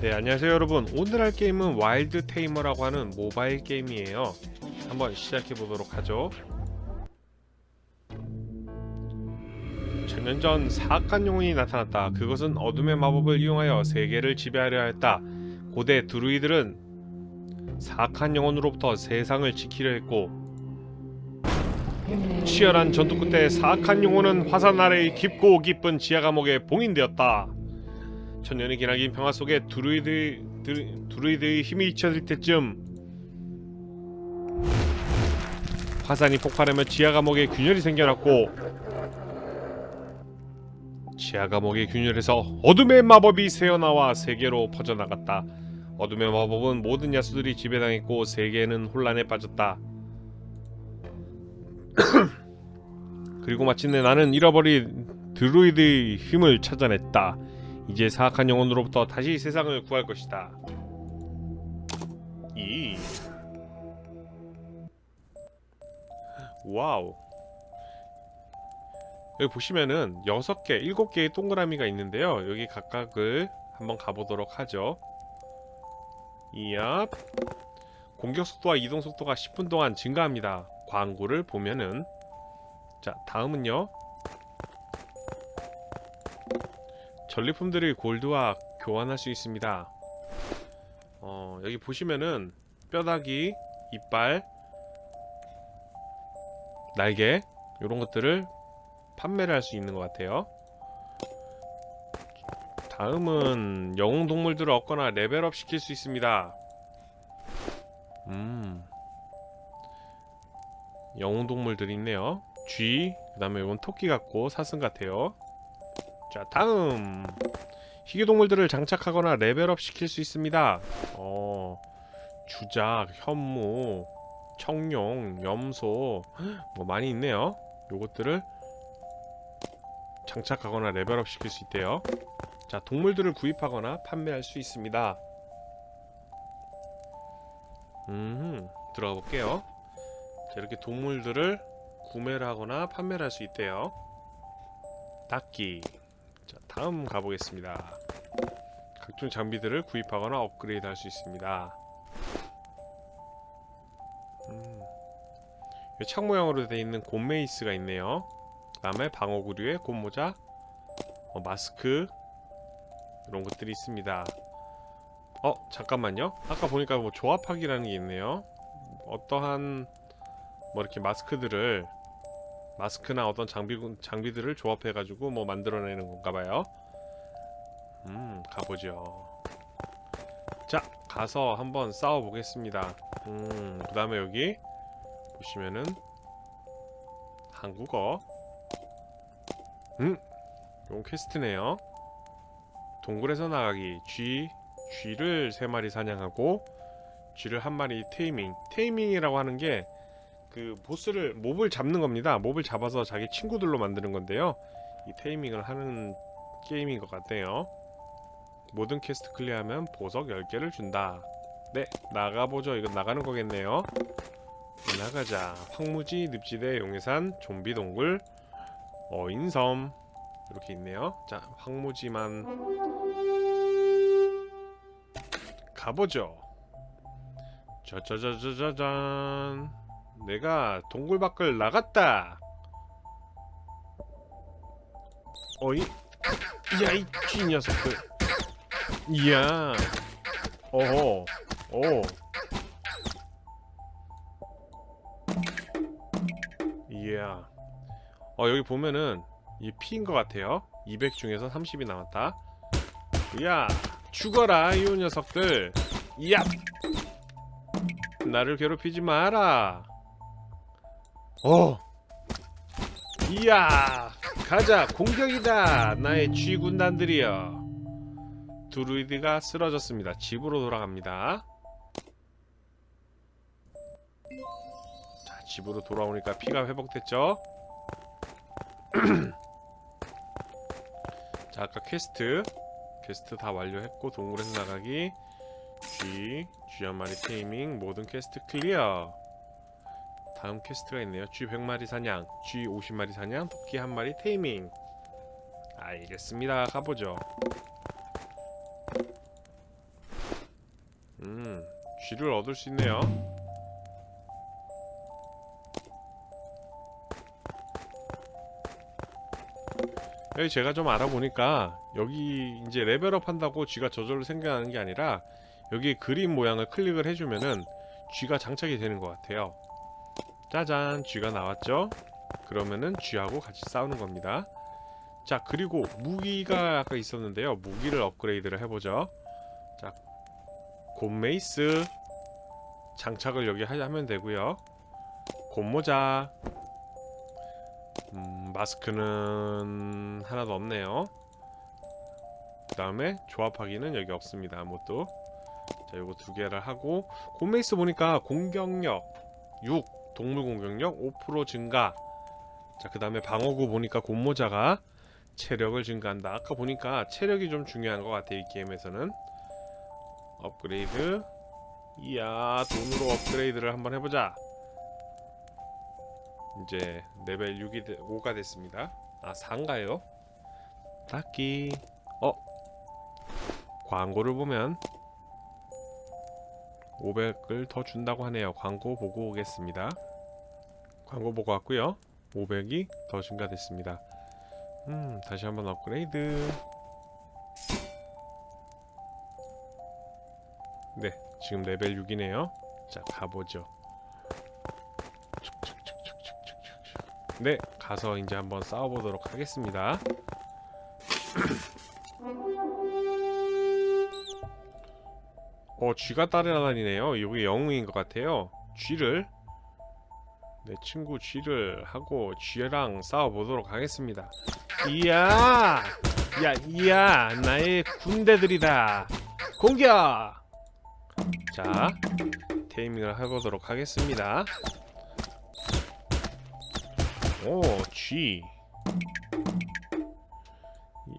네 안녕하세요 여러분. 오늘 할 게임은 와일드 테이머라고 하는 모바일 게임이에요. 한번 시작해 보도록 하죠. 천년 전 사악한 영혼이 나타났다. 그것은 어둠의 마법을 이용하여 세계를 지배하려 했다. 고대 드루이들은 사악한 영혼으로부터 세상을 지키려 했고 치열한 전투 끝에 사악한 영혼은 화산 아래의 깊고 깊은 지하 감옥에 봉인되었다 천년의 기나긴 평화 속에 드루이드 드, 드루이드의 힘이 잊혀질 때쯤 화산이 폭발하며 지하 감옥에 균열이 생겨났고 지하 감옥의 균열에서 어둠의 마법이 새어나와 세계로 퍼져나갔다. 어둠의 마법은 모든 야수들이 지배당했고 세계는 혼란에 빠졌다. 그리고 마침내 나는 잃어버린 드루이드의 힘을 찾아냈다. 이제 사악한 영혼으로부터 다시 세상을 구할 것이다. 이 와우. 여기 보시면은 여섯 개, 일곱 개의 동그라미가 있는데요. 여기 각각을 한번 가보도록 하죠. 이야. 공격 속도와 이동 속도가 10분 동안 증가합니다. 광고를 보면은 자 다음은요. 전리품들을 골드와 교환할 수 있습니다. 어, 여기 보시면은 뼈다귀, 이빨, 날개 이런 것들을 판매를 할 수 있는 것 같아요. 다음은 영웅 동물들을 얻거나 레벨업 시킬 수 있습니다. 음, 영웅 동물들이 있네요. 쥐, 그 다음에 이건 토끼 같고 사슴 같아요. 자 다음. 희귀동물들을 장착하거나 레벨업 시킬 수 있습니다. 어 주작, 현무, 청룡, 염소. 뭐 많이 있네요. 요것들을 장착하거나 레벨업 시킬 수 있대요. 자 동물들을 구입하거나 판매할 수 있습니다. 음 들어가 볼게요. 자 이렇게 동물들을 구매를 하거나 판매를 할 수 있대요. 닦기. 자, 다음 가보겠습니다. 각종 장비들을 구입하거나 업그레이드 할 수 있습니다. 음. 창 모양으로 되어 있는 곰메이스가 있네요. 그 다음에 방어구류의 곰모자, 어, 마스크 이런 것들이 있습니다. 어 잠깐만요. 아까 보니까 뭐 조합하기라는 게 있네요. 어떠한 뭐 이렇게 마스크들을 마스크나 어떤 장비 장비들을 조합해 가지고 뭐 만들어내는 건가 봐요. 음 가보죠. 자 가서 한번 싸워 보겠습니다. 음 그다음에 여기 보시면은 한국어. 음 이건 퀘스트네요. 동굴에서 나가기 쥐 쥐를 세 마리 사냥하고 쥐를 한 마리 테이밍. 테이밍이라고 하는 게 그 보스를 몹을 잡는 겁니다. 몹을 잡아서 자기 친구들로 만드는 건데요. 이 테이밍을 하는 게임인 것 같네요. 모든 퀘스트 클리어하면 보석 10개를 준다. 네, 나가보죠. 이건 나가는 거겠네요. 나가자. 황무지, 늪지대, 용해산, 좀비 동굴, 어인섬 이렇게 있네요. 자, 황무지만 가보죠. 짜자자자자잔. 내가 동굴 밖을 나갔다. 어이? 야, 이 쥐 녀석들. 이야. 어허. 오. 이야. 어, 여기 보면은 이 피인 것 같아요. 200 중에서 30이 남았다. 야, 죽어라, 이 녀석들. 야. 나를 괴롭히지 마라. 어. 이야. 가자. 공격이다. 나의 쥐 군단들이여. 드루이드가 쓰러졌습니다. 집으로 돌아갑니다. 자, 집으로 돌아오니까 피가 회복됐죠? 자, 아까 퀘스트 퀘스트 다 완료했고 동굴에서 나가기 쥐, 쥐 한 마리 테이밍, 모든 퀘스트 클리어. 다음 퀘스트가 있네요. 쥐 100마리 사냥, 쥐 50마리 사냥, 토끼 한 마리 테이밍. 알겠습니다. 가보죠. 쥐를 얻을 수 있네요. 여기 제가 좀 알아보니까 여기 이제 레벨업 한다고 쥐가 저절로 생겨나는 게 아니라 여기 그림 모양을 클릭을 해주면은 쥐가 장착이 되는 것 같아요. 짜잔 쥐가 나왔죠? 그러면은 쥐하고 같이 싸우는 겁니다. 자 그리고 무기가 아까 있었는데요. 무기를 업그레이드를 해보죠. 자 곰메이스 장착을 여기 하- 하면 되고요. 곰모자 음, 마스크는 하나도 없네요. 그 다음에 조합하기는 여기 없습니다. 아무것도. 자, 요거 두 개를 하고 곰메이스 보니까 공격력 6, 동물 공격력 5% 증가. 자, 그 다음에 방어구 보니까 곰모자가 체력을 증가한다. 아까 보니까 체력이 좀 중요한 것 같아요. 이 게임에서는. 업그레이드. 이야, 돈으로 업그레이드를 한번 해보자. 이제 레벨 6이 되, 5가 됐습니다. 아 4인가요? 딱히 어 광고를 보면 500을 더 준다고 하네요. 광고 보고 오겠습니다. 광고 보고 왔고요. 500이 더 증가됐습니다. 음 다시 한번 업그레이드. 네 지금 레벨 6이네요. 자 가보죠. 네, 가서 이제 한번 싸워보도록 하겠습니다. 어, 쥐가 따라다니네요. 여기 영웅인 것 같아요. 쥐를 내 친구 쥐를 하고 쥐랑 싸워보도록 하겠습니다. 이야, 야, 이야, 나의 군대들이다. 공격! 자, 테이밍을 해보도록 하겠습니다. 오, 쥐.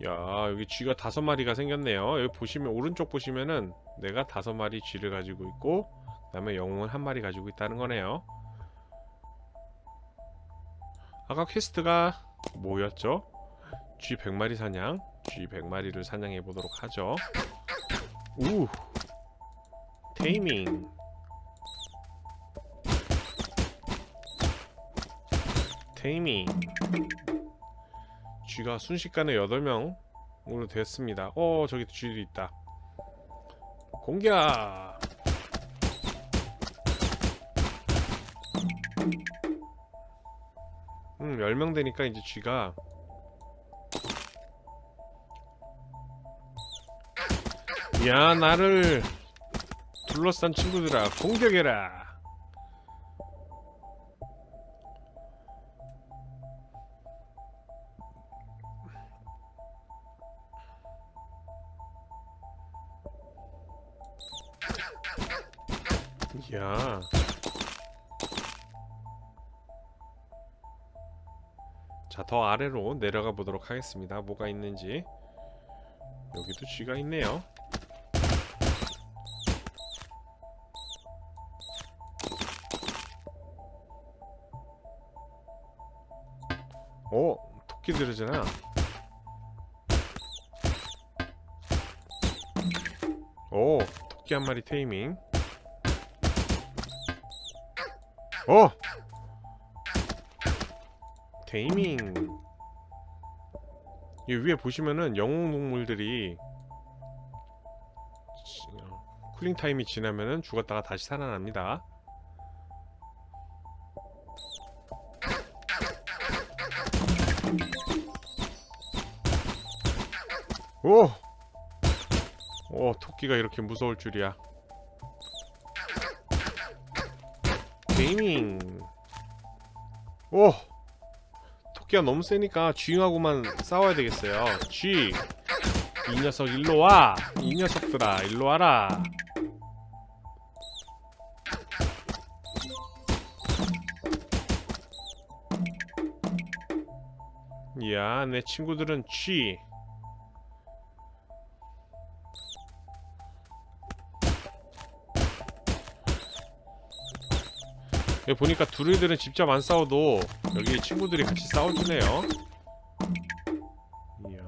야, 여기 쥐가 다섯 마리가 생겼네요. 여기 보시면 오른쪽 보시면은 내가 다섯 마리 쥐를 가지고 있고, 그 다음에 영웅은 한 마리 가지고 있다는 거네요. 아까 퀘스트가 뭐였죠? 쥐 100마리 사냥. 쥐 100마리를 사냥해 보도록 하죠. 우. 테이밍. 테이밍 쥐가 순식간에 8명으로 됐습니다 어 저기 쥐도 있다 공격 음 10명 되니까 이제 쥐가 야 나를 둘러싼 친구들아 공격해라 야. 더 아래로 내려가 보도록 하겠습니다. 뭐가 있는지. 여기도 쥐가 있네요. 오, 토끼들이잖아. 오, 토끼 한 마리 테이밍. 어! 테이밍 이 위에 보시면은 영웅 동물들이 지- 어, 쿨링 타임이 지나면은 죽었다가 다시 살아납니다. 오! 오, 토끼가 이렇게 무서울 줄이야. 게이밍 오 토끼가 너무 세니까 쥐하고만 싸워야 되겠어요. 쥐. 이 녀석 일로 와 이 녀석들아 일로 와라. 이야 내 친구들은 쥐 여기 보니까 두루이들은 직접 안 싸워도 여기 친구들이 같이 싸워주네요. 이야.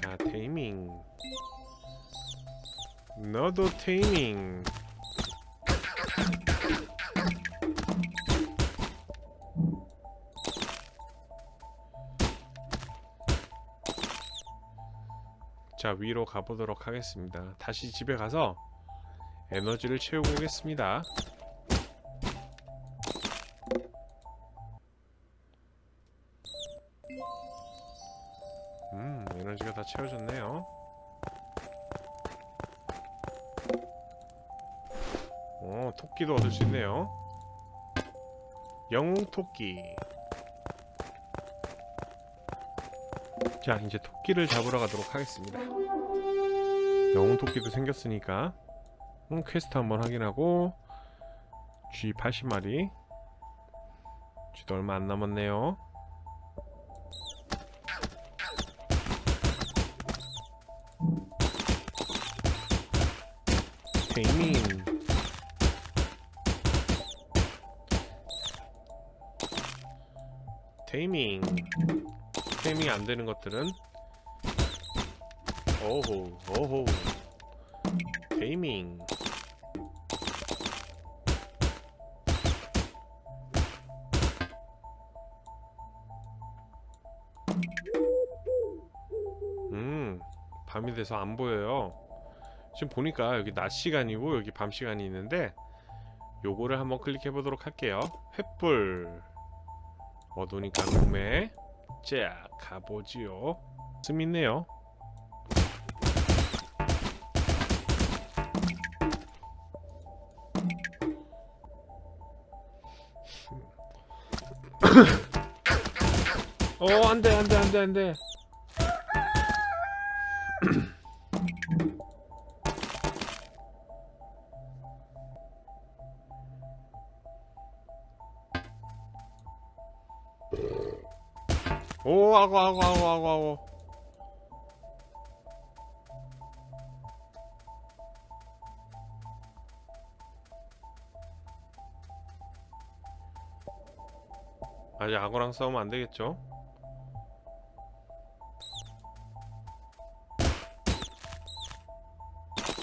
자 테이밍. 너도 테이밍. 자 위로 가보도록 하겠습니다. 다시 집에 가서 에너지를 채우고 오겠습니다. 음 에너지가 다 채워졌네요. 어 토끼도 얻을 수 있네요. 영웅 토끼 자 이제 토끼를 잡으러 가도록 하겠습니다. 영웅 토끼도 생겼으니까 음, 퀘스트 한번 확인하고 G 80마리. G도 얼마 안 남았네요. 테이밍 안 되는 것들은? 오호 오호. 테이밍. 음 밤이 돼서 안 보여요. 지금 보니까 여기 낮 시간이고 여기 밤 시간이 있는데 요거를 한번 클릭해 보도록 할게요. 횃불. 어두우니까 구매 자 가보지요. 씀 있네요. 어 안돼 안돼 안돼 안돼 오 아고 아고 아고 아고 아고 아직 악어랑 싸우면 안 되겠죠?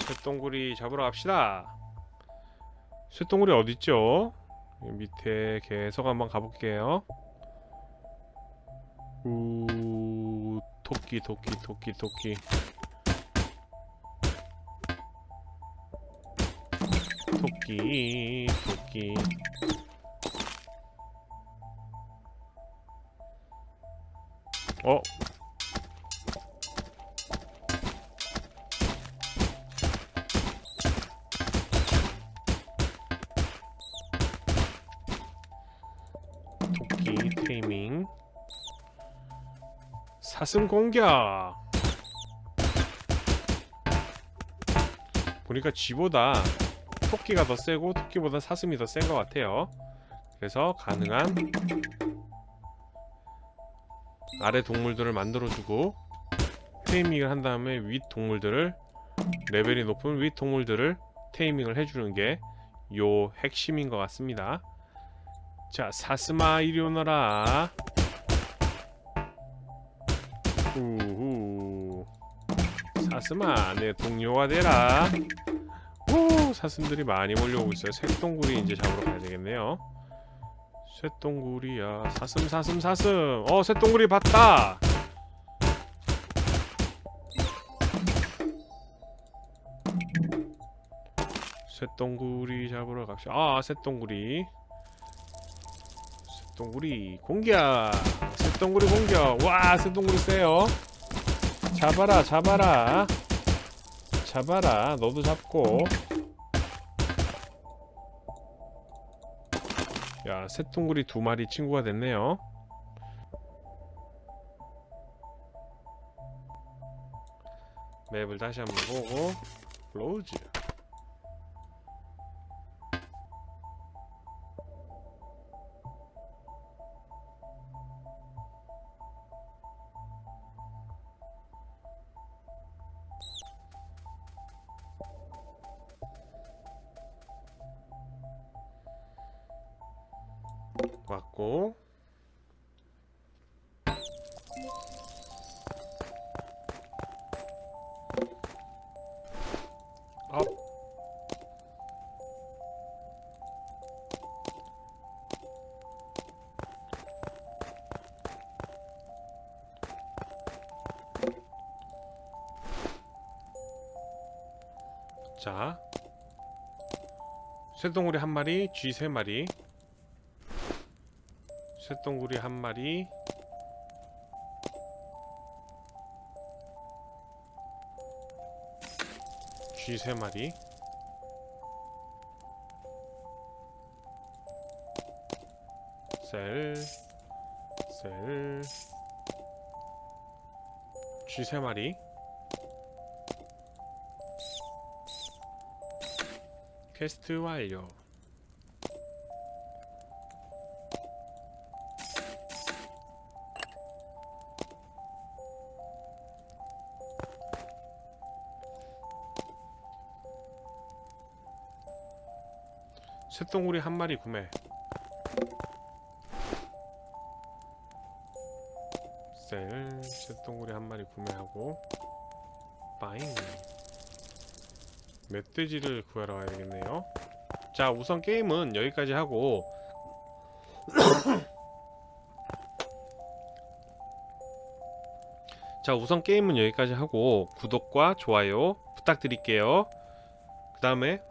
쇠똥구리 잡으러 갑시다. 쇠똥구리 어딨죠? 밑에 계속 한번 가볼게요. 우 토끼 토끼 토끼 토끼 토끼 토끼 어? 사슴 공격. 보니까 쥐보다 토끼가 더 세고 토끼보다 사슴이 더 센 것 같아요. 그래서 가능한 아래 동물들을 만들어주고 테이밍을 한 다음에 윗 동물들을 레벨이 높은 윗 동물들을 테이밍을 해주는 게 요 핵심인 것 같습니다. 자 사슴아 이리 오너라 우후. 사슴아 내 동료가 되라. 오 사슴들이 많이 몰려오고 있어요. 쇳동굴이 이제 잡으러 가야 되겠네요. 쇳동굴이야. 사슴 사슴 사슴. 어 쇳동굴이 봤다. 쇳동굴이 잡으러 갑시다. 아 쇳동굴이 쇳동굴이 공격 쇳동굴이 공격 와 쇳동굴이 세요. 잡아라 잡아라. 잡아라. 너도 잡고. 야 쇳동굴이 두 마리 친구가 됐네요. 맵을 다시 한번 보고. 클로즈 것 같고 어. 자, 쇠동물이 한 마리, 쥐 세 마리. 쇠동구리 한 마리 쥐 세 마리 셀, 셀, 쥐 세 마리. 퀘스트 완료. 쇳덩구리 한 마리 구매. 셀, 쇳덩구리 한 마리 구매하고 빠잉. 멧돼지를 구하러 가야 되겠네요. 자, 우선 게임은 여기까지 하고 자, 우선 게임은 여기까지 하고 구독과 좋아요 부탁드릴게요. 그 다음에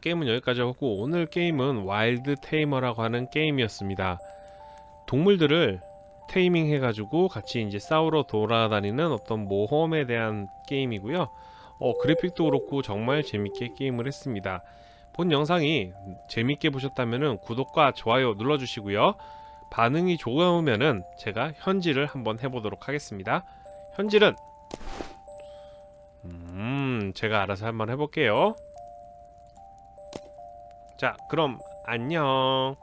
게임은 여기까지 하고 오늘 게임은 와일드 테이머라고 하는 게임이었습니다. 동물들을 테이밍 해가지고 같이 이제 싸우러 돌아다니는 어떤 모험에 대한 게임이고요. 어 그래픽도 그렇고 정말 재밌게 게임을 했습니다. 본 영상이 재밌게 보셨다면 구독과 좋아요 눌러주시고요. 반응이 좋으면은 제가 현질을 한번 해보도록 하겠습니다. 현질은 음 제가 알아서 한번 해볼게요. 자, 그럼 안녕.